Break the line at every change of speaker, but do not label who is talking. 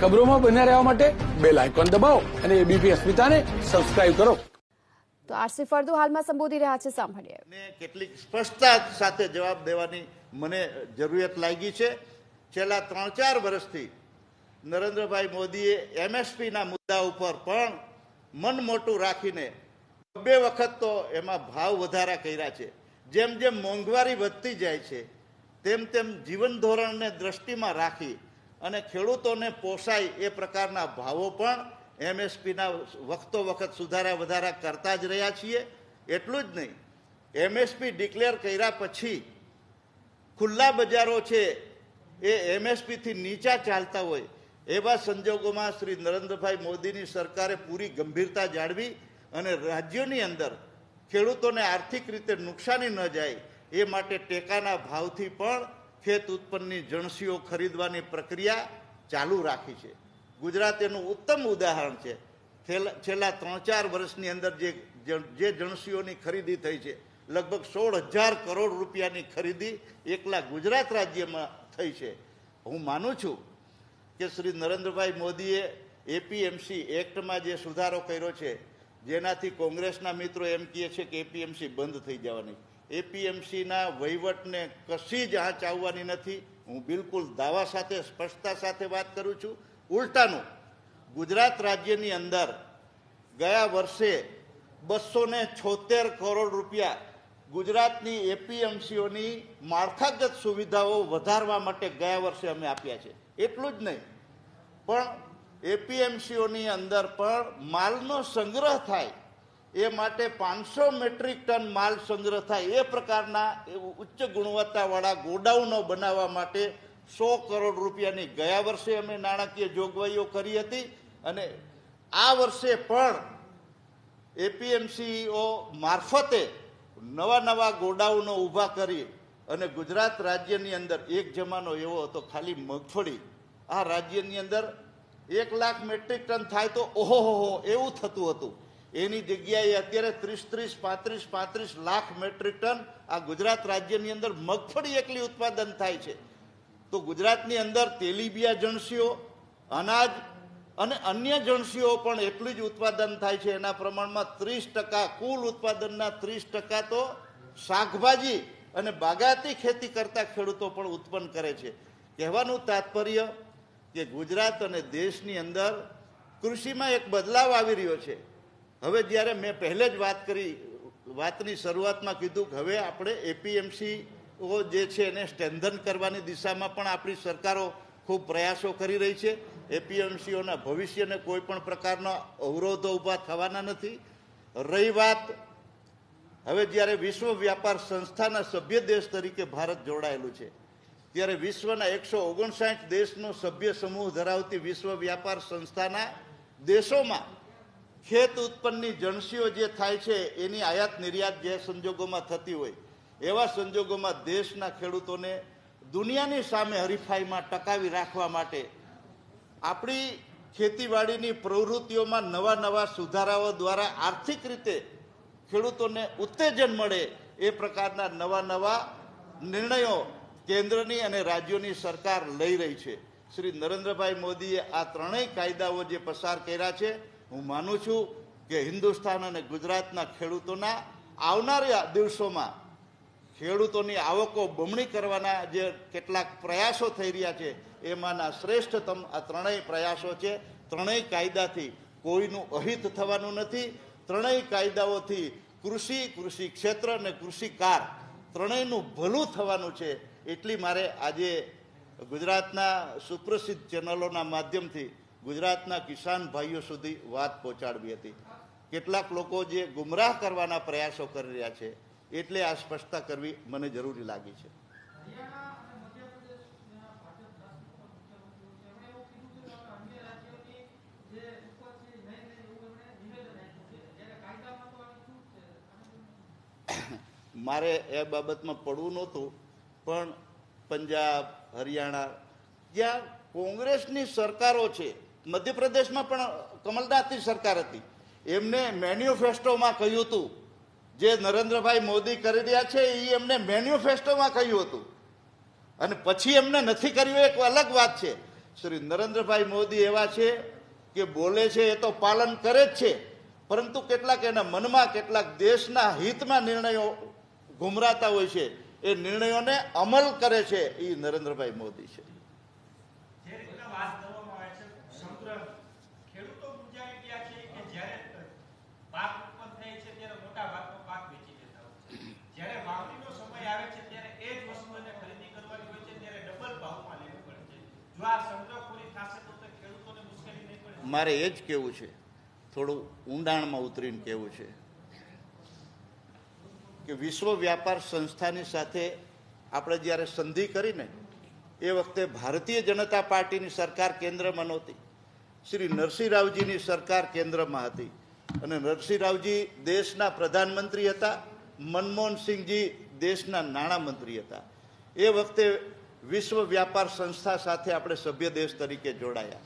ખબરોમાં બન્યા રહેવા માટે બેલ આઇકોન દબાવો અને એબીપી અસ્મિતાને સબસ્ક્રાઇબ કરો.
તો આરસી ફળદુ હાલમાં સંબોધી રહ્યા છે સાંભળીએ.
ને કેટલીક સ્પષ્ટતા સાથે જવાબ દેવાની મને જરૂરિયાત લાગી છે. છેલ્લા ત્રણ ચાર વર્ષથી નરેન્દ્રભાઈ મોદીએ એમએસપીના મુદ્દા ઉપર પણ મન મોટું રાખીને બે વખત તો એમાં ભાવ વધારા કર્યા છે. જેમ જેમ મોંઘવારી વધતી જાય છે તેમ તેમ જીવન ધોરણને દ્રષ્ટિમાં રાખી અને ખેડૂતોને પોસાય એ પ્રકારના ભાવો પણ એમએસપીના વખતો વખત સુધારા વધારા કરતા જ રહ્યા છીએ. એટલું જ નહીં, એમએસપી ડિક્લેર કર્યા પછી ખુલ્લા બજારો છે એ એમએસપીથી નીચા ચાલતા હોય એવા સંજોગોમાં શ્રી નરેન્દ્રભાઈ મોદીની સરકારે પૂરી ગંભીરતા જાળવી અને રાજ્યોની અંદર ખેડૂતોને આર્થિક રીતે નુકસાની ન જાય એ માટે ટેકાના ભાવથી પણ ખેત ઉત્પન્નની જણસીઓ ખરીદવાની પ્રક્રિયા ચાલુ રાખી છે. ગુજરાત એનું ઉત્તમ ઉદાહરણ છે. છેલ્લા- ત્રણ ચાર વર્ષની અંદર જે જે જણસીઓની ખરીદી થઈ છે, લગભગ સોળ હજાર કરોડ રૂપિયાની ખરીદી એકલા ગુજરાત રાજ્યમાં થઈ છે. હું માનું છું કે શ્રી નરેન્દ્રભાઈ મોદીએ એપીએમસી એક્ટમાં જે સુધારો કર્યો છે, જેનાથી કોંગ્રેસના મિત્રો એમ કહે છે કે એપીએમસી બંધ થઈ જવાની. એપીએમસીના વહીવટને કશી જ આંચ આવવાની નથી. હું બિલકુલ દાવા સાથે, સ્પષ્ટતા સાથે વાત કરું છું. ઉલટાનું, ગુજરાત રાજ્યની અંદર ગયા વર્ષે બસો ને છોતેર કરોડ રૂપિયા ગુજરાતની એપીએમસીઓની માળખાગત સુવિધાઓ વધારવા માટે ગયા વર્ષે અમે આપ્યા છે. એટલું જ નહીં, પણ એપીએમસીઓની અંદર પણ માલનો સંગ્રહ થાય એ માટે પાંચસો મેટ્રિક ટન માલ સંગ્રહ થાય. એ પ્રકારના ઉચ્ચ ગુણવત્તાવાળા ગોડાઉનો બનાવવા માટે સો કરોડ રૂપિયાની ગયા વર્ષે અમે નાણાકીય જોગવાઈઓ કરી હતી અને આ વર્ષે પણ એપીએમસીઓ મારફતે નવા નવા ગોડાઉનો ઊભા કરી અને ગુજરાત રાજ્યની અંદર એક જમાનો એવો હતો ખાલી મગફળી. આ રાજ્યની અંદર એક લાખ મેટ્રિક ટન થાય તો ઓહો એવું થતું હતું. એની જગ્યાએ અત્યારે ત્રીસ ત્રીસ, પાંત્રીસ પાંત્રીસ લાખ મેટ્રિક ટન આ ગુજરાત રાજ્યની અંદર મગફળી એકલી ઉત્પાદન થાય છે. તો ગુજરાતની અંદર તેલીબિયા જણસીઓ, અનાજ અને અન્ય જણસીઓ પણ એટલું જ ઉત્પાદન થાય છે. એના પ્રમાણમાં ત્રીસ ટકા કુલ ઉત્પાદનના ત્રીસ ટકા તો શાકભાજી અને બાગાયતી ખેતી કરતા ખેડૂતો પણ ઉત્પન્ન કરે છે. કહેવાનું તાત્પર્ય કે ગુજરાત અને દેશની અંદર કૃષિમાં એક બદલાવ આવી રહ્યો છે. હવે જ્યારે મેં પહેલે જ વાત કરી, વાતની શરૂઆતમાં કીધું કે હવે આપણે એપીએમસી જે છે એને સ્ટેન્ધન કરવાની દિશામાં પણ આપણી સરકારો ખૂબ પ્રયાસો કરી રહી છે. એપીએમસીઓના ભવિષ્યને કોઈ પણ પ્રકારના અવરોધો ઊભા થવાના નથી. રહી વાત, હવે જ્યારે વિશ્વ વ્યાપાર સંસ્થાના સભ્ય દેશ તરીકે ભારત જોડાયેલું છે, ત્યારે વિશ્વના એકસો ઓગણસાઠ દેશનો સભ્ય સમૂહ ધરાવતી વિશ્વ વ્યાપાર સંસ્થાના દેશોમાં ખેત ઉત્પન્નની જણસીઓ જે થાય છે, એની આયાત નિર્યાત જે સંજોગોમાં થતી હોય, એવા સંજોગોમાં દેશના ખેડૂતોને દુનિયાની સામે હરીફાઈમાં ટકાવી રાખવા માટે આપણી ખેતીવાડીની પ્રવૃત્તિઓમાં નવા નવા સુધારાઓ દ્વારા આર્થિક રીતે ખેડૂતોને ઉત્તેજન મળે એ પ્રકારના નવા નવા નિર્ણયો કેન્દ્રની અને રાજ્યોની સરકાર લઈ રહી છે. શ્રી નરેન્દ્રભાઈ મોદીએ આ ત્રણેય કાયદાઓ જે પસાર કર્યા છે હું માનું છું કે હિન્દુસ્તાન અને ગુજરાતના ખેડૂતોના આવનારા દિવસોમાં ખેડૂતોની આવકો બમણી કરવાના જે કેટલાક પ્રયાસો થઈ રહ્યા છે, એમાંના શ્રેષ્ઠતમ આ ત્રણેય પ્રયાસો છે. ત્રણેય કાયદાથી કોઈનું અહિત થવાનું નથી. ત્રણેય કાયદાઓથી કૃષિ કૃષિ ક્ષેત્ર અને કૃષિકાર ત્રણેયનું ભલું થવાનું છે. એટલી મારે આજે ગુજરાતના સુપ્રસિદ્ધ ચેનલોના માધ્યમથી ગુજરાતના કિસાન ભાઈઓ સુધી વાત પહોંચાડવી હતી. કેટલાક લોકો જે ગુમરાહ કરવાના પ્રયાસો કરી રહ્યા છે, એટલે આ સ્પષ્ટતા કરવી મને જરૂરી લાગી છે. મારે એ બાબતમાં પડવું નહોતું, પણ પંજાબ, હરિયાણા, જ્યાં કોંગ્રેસની સરકારો છે મધ્યપ્રદેશમાં પણ કમલનાથની સરકાર હતી. એમને મેન્યુફેસ્ટોમાં કહ્યું હતું, જે નરેન્દ્રભાઈ મોદી કરી રહ્યા છે એ એમને મેન્યુફેસ્ટોમાં કહ્યું હતું. અને પછી એમને નથી કર્યું, એક અલગ વાત છે. શ્રી નરેન્દ્રભાઈ મોદી એવા છે કે બોલે છે, એ તો પાલન કરે જ છે. પરંતુ કેટલાક એના મનમાં, કેટલાક દેશના હિતમાં નિર્ણયો ગુમરાતા હોય છે. એ નિર્ણયોને અમલ કરે છે એ નરેન્દ્રભાઈ મોદી છે. મારે એ જ કહેવું છે, થોડું ઊંડાણમાં ઉતરીને કેવું છે કે વિશ્વ વ્યાપાર સંસ્થાની સાથે આપણે જ્યારે સંધિ કરીને એ વખતે ભારતીય જનતા પાર્ટીની સરકાર કેન્દ્રમાં નહોતી. શ્રી નરસિંહ રાવજીની સરકાર કેન્દ્રમાં હતી. અને નરસિંહ રાવજી દેશના પ્રધાનમંત્રી હતા, મનમોહનસિંહજી દેશના નાણામંત્રી હતા. એ વખતે વિશ્વ વ્યાપાર સંસ્થા સાથે આપણે સભ્ય દેશ તરીકે જોડાયા.